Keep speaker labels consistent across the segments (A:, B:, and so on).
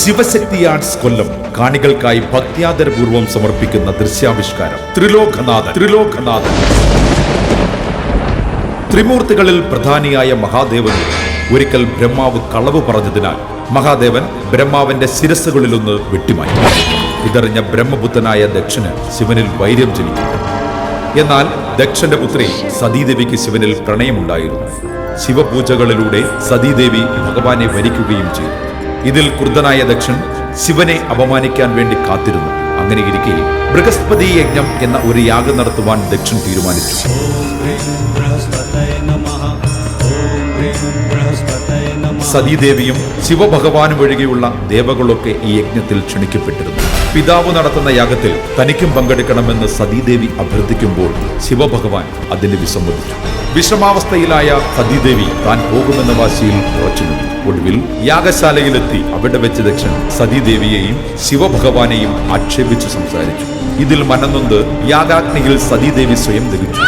A: Sivasakthi arts കൊല്ലം കാണികൾക്കായി ഭക്തിയാദരപൂർവം സമർപ്പിക്കുന്ന ദൃശ്യാവിഷ്കാരം. ത്രിലോകനാഥ ത്രിലോകനാഥ ത്രിമൂർത്തികളിൽ പ്രധാനിയായ മഹാദേവൻ ഒരിക്കൽ ബ്രഹ്മാവ് കളവ് പറഞ്ഞതിനാൽ മഹാദേവൻ ബ്രഹ്മാവിന്റെ ശിരസ്സുകളിലൊന്ന് വെട്ടിമാറ്റി. ഇതറിഞ്ഞ ബ്രഹ്മപുത്രനായ ദക്ഷന് ശിവനിൽ വൈര്യം ജനിക്കും. എന്നാൽ ദക്ഷന്റെ പുത്രി സതീദേവിക്ക് ശിവനിൽ പ്രണയമുണ്ടായിരുന്നു. ശിവപൂജകളിലൂടെ സതീദേവി ഭഗവാനെ വരിക്കുകയും ചെയ്തു. ഇതിൽ ക്രുദ്ധനായ ദക്ഷൻ ശിവനെ അപമാനിക്കാൻ വേണ്ടി കാത്തിരുന്നു. അങ്ങനെ ഇരിക്കെ ബൃഹസ്പതി യജ്ഞം എന്ന ഒരു യാഗം നടത്തുവാൻ ദക്ഷൻ തീരുമാനിച്ചു. സതീദേവിയും ശിവഭഗവാനും ഒഴികെയുള്ള ദേവകളൊക്കെ ഈ യജ്ഞത്തിൽ ക്ഷണിക്കപ്പെട്ടിരുന്നു. പിതാവ് നടത്തുന്ന യാഗത്തിൽ തനിക്കും പങ്കെടുക്കണമെന്ന് സതീദേവി അഭ്യർത്ഥിക്കുമ്പോൾ ശിവഭഗവാൻ അതിന് വിസമ്മതിച്ചു. വിഷമാവസ്ഥയിലായ സതീദേവി താൻ പോകുമെന്ന വാശിയിൽ ഉറച്ചിരുന്നു ഒടുവിൽ യാഗശാലയിലെത്തി അവിടെ വെച്ച് ദക്ഷൻ സതീദേവിയെയും ശിവഭഗവാനെയും ആക്ഷേപിച്ചു സംസാരിച്ചു. ഇതിൽ മനന്നൊന്ത് യാഗാഗ്നിയിൽ സതീദേവി സ്വയം ദഹിച്ചു.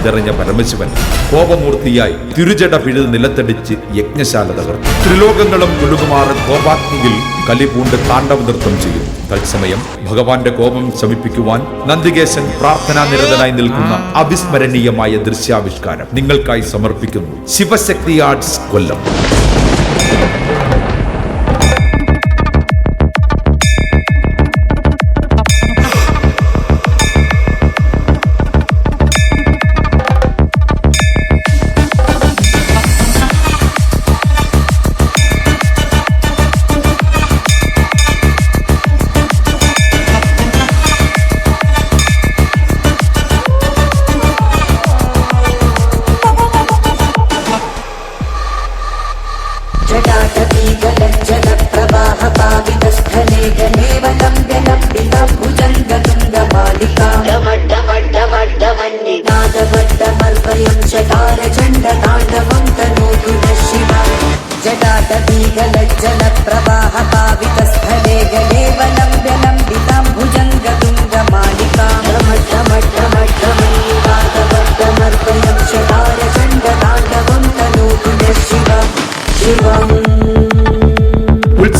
A: ഇതറിഞ്ഞ പരമശിവൻ കോപമൂർത്തിയായി തിരുചട പിഴുത് നിലത്തടിച്ച് യജ്ഞശാല തകർത്തു. ത്രിലോകങ്ങളും കുടുകുമാറ് കോപാഗ്നിയിൽ കലിപൂണ്ട് താണ്ഡവ നൃത്തം ചെയ്യുന്നു തത്സമയം ഭഗവാന്റെ കോപം ശമിപ്പിക്കുവാൻ നന്ദികേശൻ പ്രാർത്ഥനാ നിരതനായി നിൽക്കുന്ന അവിസ്മരണീയമായ ദൃശ്യാവിഷ്കാരം നിങ്ങൾക്കായി സമർപ്പിക്കുന്നു. ശിവശക്തി ആർട്സ് കൊല്ലം.
B: ജലപ്രഭ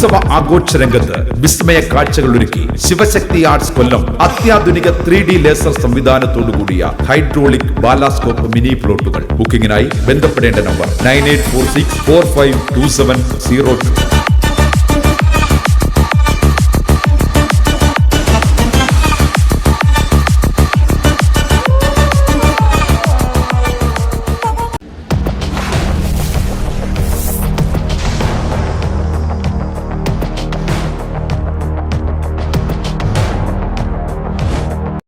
A: ഉത്സവ ആഘോഷ രംഗത്ത് വിസ്മയ കാഴ്ചകൾ ഒരുക്കി ശിവശക്തി ആർട്സ് കൊല്ലം അത്യാധുനിക ത്രീ ഡി ലേസർ സംവിധാനത്തോടുകൂടിയ ഹൈഡ്രോളിക് ബാലാസ്കോപ്പ് മിനി പ്ലോട്ടുകൾ. ബുക്കിംഗിനായി ബന്ധപ്പെടേണ്ട number nine eight four six four five two seven zero two.